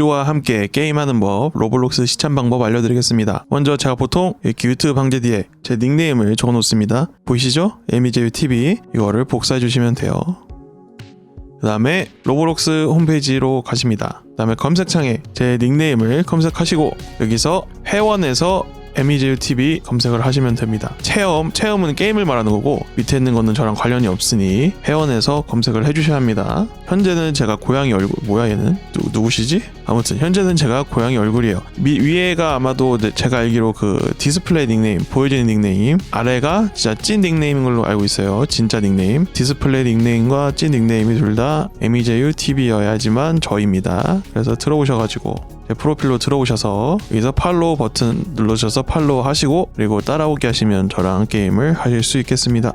와 함께 게임하는 법, 로블록스 시참 방법 알려드리겠습니다. 먼저 제가 보통 이렇게 유튜브 방제 뒤에 제 닉네임을 적어놓습니다. 보이시죠? 에미제유 TV 이거를 복사해 주시면 돼요. 그 다음에 로블록스 홈페이지로 가십니다. 그 다음에 검색창에 제 닉네임을 검색하시고 여기서 회원에서 에미제유 TV 검색을 하시면 됩니다. 체험, 체험은 게임을 말하는 거고 밑에 있는 거는 저랑 관련이 없으니 회원에서 검색을 해주셔야 합니다. 현재는 제가 고양이 얼굴 뭐야 얘는 누, 누구시지? 아무튼 현재는 제가 고양이 얼굴이에요. 미, 위에가 아마도 네, 제가 알기로 그 디스플레이 닉네임 보여지는 닉네임 아래가 진짜 찐 닉네임인 걸로 알고 있어요. 진짜 닉네임 디스플레이 닉네임과 찐 닉네임이 둘다 에미제유 TV여야지만 저입니다. 그래서 들어오셔가지고 제 프로필로 들어오셔서 여기서 팔로우 버튼 눌러주셔 서 팔로우 하시고 그리고 따라오기 하시면 저랑 게임을 하실 수 있겠습니다.